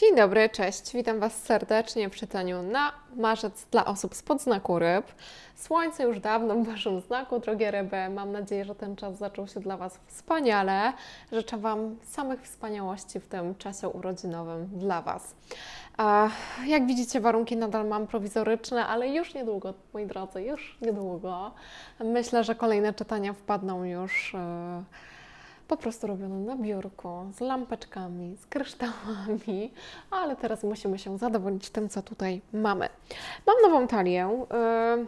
Dzień dobry, cześć. Witam Was serdecznie w czytaniu na marzec dla osób spod znaku ryb. Słońce już dawno w Waszym znaku, drogie ryby. Mam nadzieję, że ten czas zaczął się dla Was wspaniale. Życzę Wam samych wspaniałości w tym czasie urodzinowym dla Was. Jak widzicie, warunki nadal mam prowizoryczne, ale już niedługo, moi drodzy, już niedługo. Myślę, że kolejne czytania wpadną już. e, po prostu robione na biurku, z lampeczkami, z kryształami, ale teraz musimy się zadowolić tym, co tutaj mamy. Mam nową talię, yy,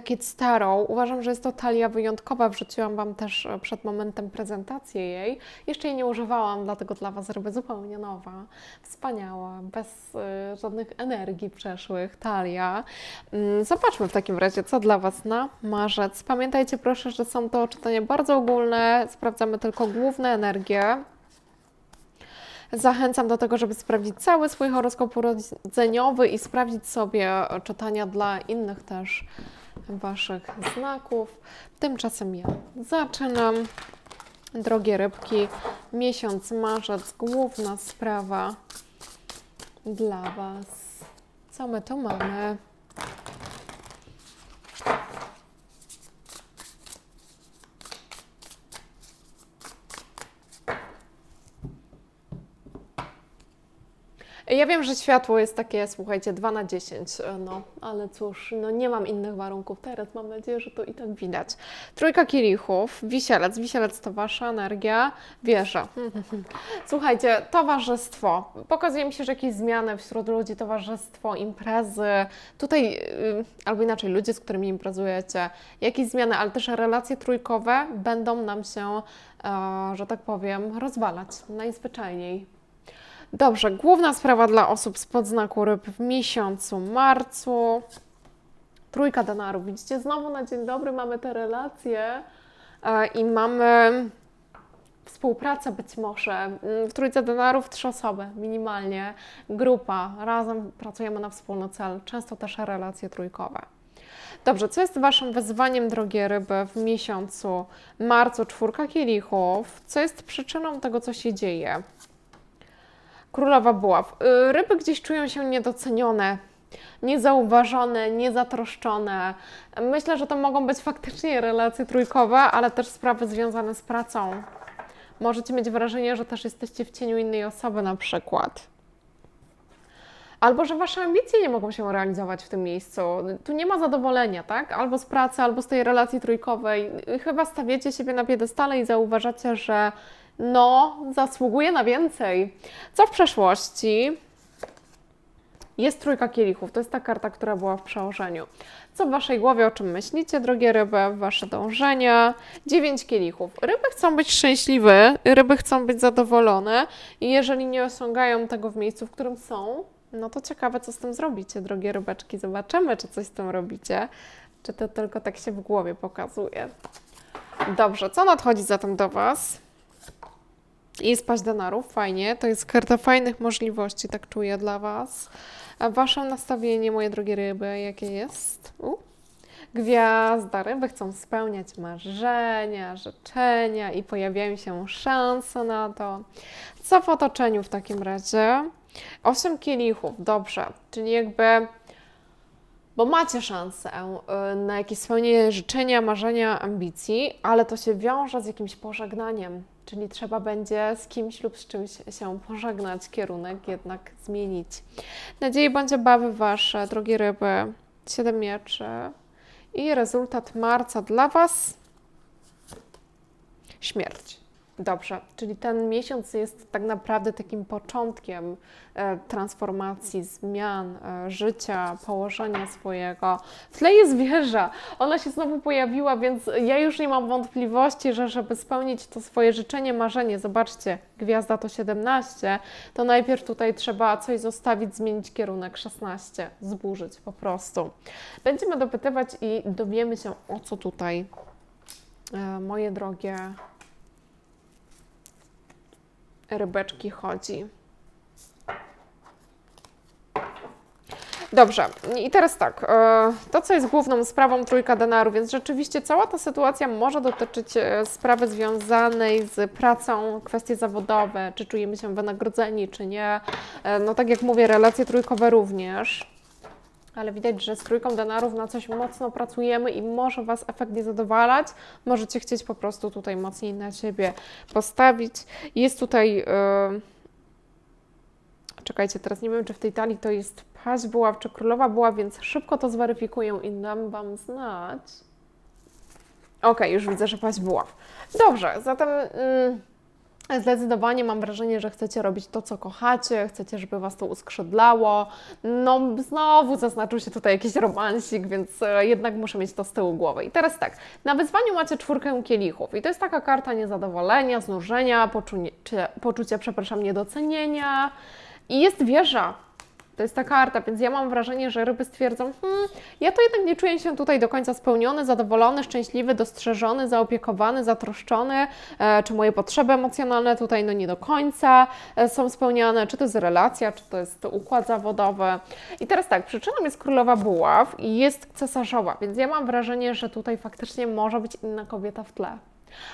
Kid Starrow. Uważam, że jest to talia wyjątkowa. Wrzuciłam Wam też e, przed momentem prezentację jej. Jeszcze jej nie używałam, dlatego dla Was robię zupełnie nowa, wspaniała, bez e, żadnych energii przeszłych talia. Mm, Zobaczmy w takim razie, co dla Was na marzec. Pamiętajcie proszę, że są to czytania bardzo ogólne, sprawdzamy tylko główne energie. Zachęcam do tego, żeby sprawdzić cały swój horoskop urodzeniowy i sprawdzić sobie czytania dla innych też Waszych znaków. Tymczasem ja zaczynam. Drogie rybki, miesiąc marzec, główna sprawa dla Was. Co my tu mamy? Ja wiem, że światło jest takie, słuchajcie, 2 na 10, e, no, ale cóż, no nie mam innych warunków teraz, mam nadzieję, że to i tak widać. Trójka kielichów, wisielec, wisielec to Wasza energia, wieża. Słuchajcie, towarzystwo, pokazuje mi się, że jakieś zmiany wśród ludzi, towarzystwo, imprezy, tutaj, y, albo inaczej, ludzie, z którymi imprezujecie, jakieś zmiany, ale też relacje trójkowe będą nam się, e, że tak powiem, rozwalać najzwyczajniej. Dobrze, główna sprawa dla osób spod znaku ryb w miesiącu marcu. Trójka denarów. Widzicie, znowu na dzień dobry mamy te relacje e, i mamy współpracę być może. Mm, W trójce denarów trzy osoby minimalnie, grupa, razem pracujemy na wspólny cel, często też relacje trójkowe. Dobrze, co jest Waszym wyzwaniem, drogie ryby, w miesiącu marcu? Czwórka kielichów. Co jest przyczyną tego, co się dzieje? Królowa Buław. Y, Ryby gdzieś czują się niedocenione, niezauważone, niezatroszczone. Myślę, że to mogą być faktycznie relacje trójkowe, ale też sprawy związane z pracą. Możecie mieć wrażenie, że też jesteście w cieniu innej osoby na przykład. Albo że wasze ambicje nie mogą się realizować w tym miejscu. Tu nie ma zadowolenia, tak? Albo z pracy, albo z tej relacji trójkowej. Chyba stawiacie siebie na piedestale i zauważacie, że no, zasługuje na więcej. Co w przeszłości? Jest trójka kielichów. To jest ta karta, która była w przełożeniu. Co w Waszej głowie, o czym myślicie, drogie ryby, Wasze dążenia? Dziewięć kielichów. Ryby chcą być szczęśliwe, ryby chcą być zadowolone i jeżeli nie osiągają tego w miejscu, w którym są, no to ciekawe, co z tym zrobicie, drogie rybeczki. Zobaczymy, czy coś z tym robicie, czy to tylko tak się w głowie pokazuje. Dobrze, co nadchodzi zatem do Was? Jest paść denarów, fajnie. To jest karta fajnych możliwości, tak czuję dla Was. A Wasze nastawienie, moje drogie ryby, jakie jest? U? Gwiazda, ryby chcą spełniać marzenia, życzenia i pojawiają się szanse na to. Co w otoczeniu w takim razie? Osiem kielichów, dobrze, czyli jakby bo macie szansę y, na jakieś spełnienie życzenia, marzenia, ambicji, ale to się wiąże z jakimś pożegnaniem, czyli trzeba będzie z kimś lub z czymś się pożegnać, kierunek jednak zmienić. Nadzieje bądź obawy Wasze, drogie ryby, siedem mieczy i rezultat marca dla Was śmierć. Dobrze, czyli ten miesiąc jest tak naprawdę takim początkiem e, transformacji, zmian, e, życia, położenia swojego. W tle jest wieża, ona się znowu pojawiła, więc ja już nie mam wątpliwości, że żeby spełnić to swoje życzenie, marzenie, zobaczcie, gwiazda to 17, to najpierw tutaj trzeba coś zostawić, zmienić kierunek 16, zburzyć po prostu. Będziemy dopytywać i dowiemy się, o co tutaj, e, moje drogie rybeczki chodzi. Dobrze, i teraz tak, e, to co jest główną sprawą trójka denarów, więc rzeczywiście cała ta sytuacja może dotyczyć e, sprawy związanej z pracą, kwestie zawodowe, czy czujemy się wynagrodzeni, czy nie. E, No tak jak mówię, relacje trójkowe również. Ale widać, że z trójką denarów na coś mocno pracujemy i może Was efekt nie zadowalać. Możecie chcieć po prostu tutaj mocniej na siebie postawić. Jest tutaj. Yy... Czekajcie, teraz nie wiem, czy w tej talii to jest paź była, czy królowa była, więc szybko to zweryfikuję i dam Wam znać. Okej, już widzę, że paź była. Dobrze, zatem. mm, Zdecydowanie mam wrażenie, że chcecie robić to, co kochacie, chcecie, żeby Was to uskrzydlało. No, znowu zaznaczył się tutaj jakiś romansik, więc e, jednak muszę mieć to z tyłu głowy. I teraz tak, na wyzwaniu macie czwórkę kielichów i to jest taka karta niezadowolenia, znużenia, poczucie, poczucie przepraszam, niedocenienia i jest wieża. To jest ta karta, więc ja mam wrażenie, że ryby stwierdzą, hmm, ja to jednak nie czuję się tutaj do końca spełniony, zadowolony, szczęśliwy, dostrzeżony, zaopiekowany, zatroszczony, e, czy moje potrzeby emocjonalne tutaj no nie do końca e, są spełniane, czy to jest relacja, czy to jest układ zawodowy. I teraz tak, przyczyną jest królowa buław i jest cesarzowa, więc ja mam wrażenie, że tutaj faktycznie może być inna kobieta w tle.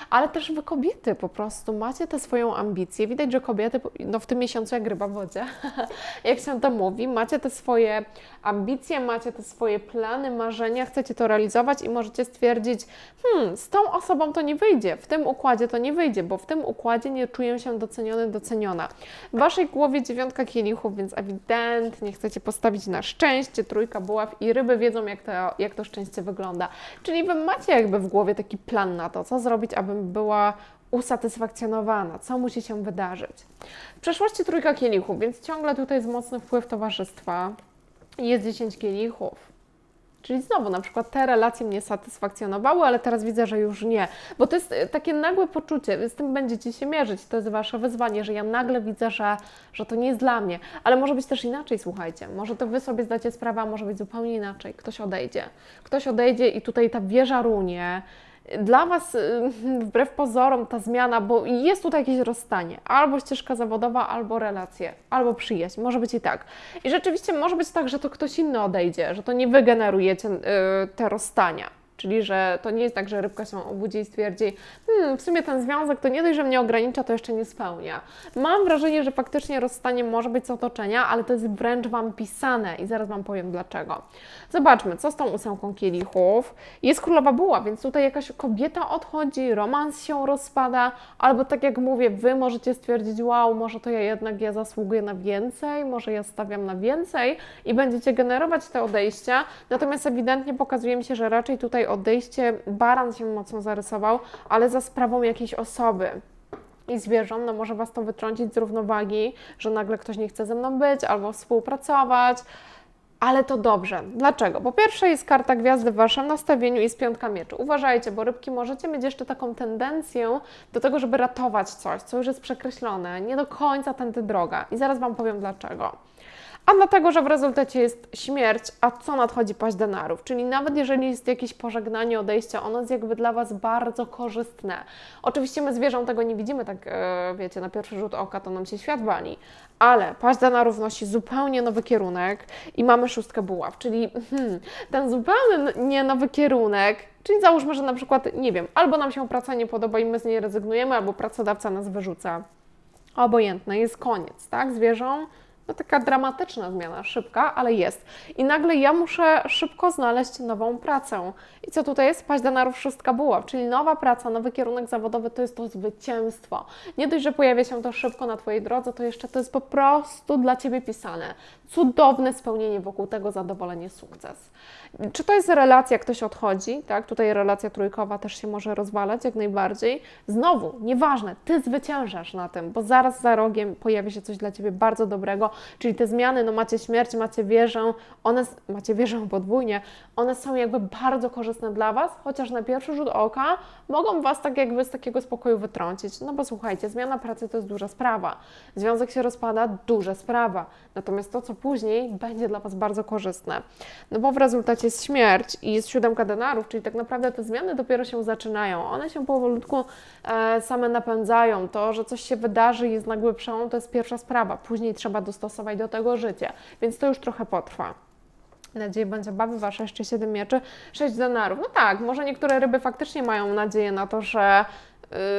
Ale też wy kobiety po prostu macie tę swoją ambicję. Widać, że kobiety no w tym miesiącu jak ryba w wodzie, jak się to mówi, macie te swoje ambicje, macie te swoje plany, marzenia, chcecie to realizować i możecie stwierdzić, hmm, z tą osobą to nie wyjdzie, w tym układzie to nie wyjdzie, bo w tym układzie nie czuję się doceniony, doceniona. W waszej głowie dziewiątka kielichów, więc ewidentnie chcecie postawić na szczęście, trójka buław i ryby wiedzą, jak to, jak to szczęście wygląda. Czyli wy macie jakby w głowie taki plan na to, co zrobić, abym była usatysfakcjonowana, co musi się wydarzyć. W przeszłości trójka kielichów, więc ciągle tutaj jest mocny wpływ towarzystwa. Jest 10 kielichów. Czyli znowu, na przykład te relacje mnie satysfakcjonowały, ale teraz widzę, że już nie. Bo to jest e, takie nagłe poczucie, z tym będziecie się mierzyć, to jest Wasze wyzwanie, że ja nagle widzę, że, że to nie jest dla mnie. Ale może być też inaczej, słuchajcie. Może to Wy sobie zdacie sprawę, a może być zupełnie inaczej. Ktoś odejdzie. Ktoś odejdzie i tutaj ta wieża runie, dla Was, y, wbrew pozorom, ta zmiana, bo jest tutaj jakieś rozstanie, albo ścieżka zawodowa, albo relacje, albo przyjaźń, może być i tak. I rzeczywiście może być tak, że to ktoś inny odejdzie, że to nie Wy generujecie y, te rozstania. Czyli, że to nie jest tak, że rybka się obudzi i stwierdzi, hmm, w sumie ten związek to nie dość, że mnie ogranicza, to jeszcze nie spełnia. Mam wrażenie, że faktycznie rozstanie może być z otoczenia, ale to jest wręcz Wam pisane i zaraz Wam powiem dlaczego. Zobaczmy, co z tą ósemką kielichów. Jest królowa buła, więc tutaj jakaś kobieta odchodzi, romans się rozpada, albo tak jak mówię, Wy możecie stwierdzić, wow, może to ja jednak ja zasługuję na więcej, może ja stawiam na więcej i będziecie generować te odejścia, natomiast ewidentnie pokazuje mi się, że raczej tutaj odejście, baran się mocno zarysował, ale za sprawą jakiejś osoby i zwierząt, no może Was to wytrącić z równowagi, że nagle ktoś nie chce ze mną być albo współpracować, ale to dobrze. Dlaczego? Po pierwsze jest karta gwiazdy w Waszym nastawieniu i jest piątka mieczy. Uważajcie, bo rybki możecie mieć jeszcze taką tendencję do tego, żeby ratować coś, co już jest przekreślone, nie do końca tędy droga. I zaraz Wam powiem dlaczego a dlatego, że w rezultacie jest śmierć, a co nadchodzi paść denarów. Czyli nawet jeżeli jest jakieś pożegnanie, odejście, ono jest jakby dla Was bardzo korzystne. Oczywiście my zwierząt tego nie widzimy, tak e, wiecie, na pierwszy rzut oka to nam się świat bali, ale paść denarów nosi zupełnie nowy kierunek i mamy szóstkę buław, czyli hmm, ten zupełnie nowy kierunek, czyli załóżmy, że na przykład, nie wiem, albo nam się praca nie podoba i my z niej rezygnujemy, albo pracodawca nas wyrzuca. Obojętne, jest koniec, tak? Zwierzą no taka dramatyczna zmiana, szybka, ale jest. I nagle ja muszę szybko znaleźć nową pracę. I co tutaj jest? Paść denarów szóstka buław, czyli nowa praca, nowy kierunek zawodowy to jest to zwycięstwo. Nie dość, że pojawia się to szybko na Twojej drodze, to jeszcze to jest po prostu dla Ciebie pisane. Cudowne spełnienie wokół tego, zadowolenie, sukces. Czy to jest relacja, ktoś odchodzi, tak? Tutaj relacja trójkowa też się może rozwalać jak najbardziej. Znowu, nieważne, Ty zwyciężasz na tym, bo zaraz za rogiem pojawi się coś dla Ciebie bardzo dobrego, czyli te zmiany, no macie śmierć, macie wieżę, one, macie wieżę podwójnie, one są jakby bardzo korzystne dla Was, chociaż na pierwszy rzut oka mogą Was tak jakby z takiego spokoju wytrącić, no bo słuchajcie, zmiana pracy to jest duża sprawa, związek się rozpada, duża sprawa, natomiast to, co później, będzie dla Was bardzo korzystne, no bo w rezultacie jest śmierć i jest siódemka denarów, czyli tak naprawdę te zmiany dopiero się zaczynają, one się powolutku e, same napędzają, to, że coś się wydarzy i jest nagły przełom, to jest pierwsza sprawa, później trzeba dostosować do tego życie, więc to już trochę potrwa. Nadzieję bądź obawy wasze, jeszcze 7 mieczy, 6 denarów. No tak, może niektóre ryby faktycznie mają nadzieję na to, że,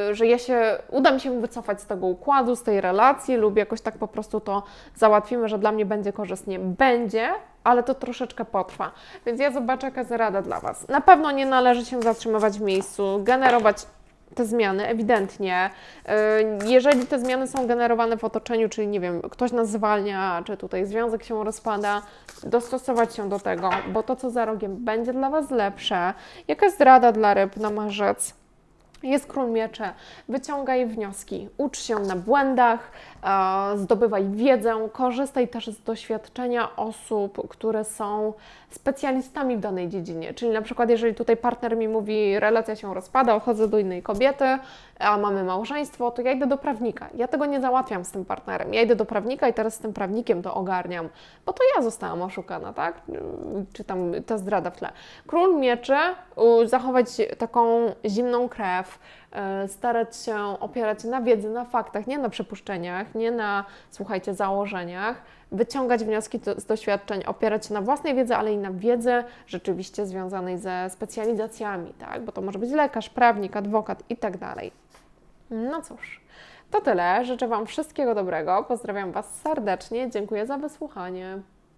yy, że ja się, uda mi się wycofać z tego układu, z tej relacji lub jakoś tak po prostu to załatwimy, że dla mnie będzie korzystnie. Będzie, ale to troszeczkę potrwa. Więc ja zobaczę, jaka jest rada dla Was. Na pewno nie należy się zatrzymywać w miejscu, generować te zmiany, ewidentnie. Yy, Jeżeli te zmiany są generowane w otoczeniu, czyli nie wiem, ktoś nas zwalnia, czy tutaj związek się rozpada, dostosować się do tego, bo to, co za rogiem, będzie dla Was lepsze. Jaka jest rada dla ryb na marzec? Jest król miecze, wyciągaj wnioski, ucz się na błędach, zdobywaj wiedzę, korzystaj też z doświadczenia osób, które są specjalistami w danej dziedzinie. Czyli na przykład, jeżeli tutaj partner mi mówi, relacja się rozpada, odchodzę do innej kobiety, a mamy małżeństwo, to ja idę do prawnika. Ja tego nie załatwiam z tym partnerem. Ja idę do prawnika i teraz z tym prawnikiem to ogarniam, bo to ja zostałam oszukana, tak? Czy tam ta zdrada w tle. Król mieczy, zachować taką zimną krew, starać się opierać na wiedzy, na faktach, nie na przypuszczeniach, nie na, słuchajcie, założeniach, wyciągać wnioski z doświadczeń, opierać się na własnej wiedzy, ale i na wiedzy rzeczywiście związanej ze specjalizacjami, tak? Bo to może być lekarz, prawnik, adwokat i tak dalej. No cóż, to tyle. Życzę Wam wszystkiego dobrego. Pozdrawiam Was serdecznie. Dziękuję za wysłuchanie.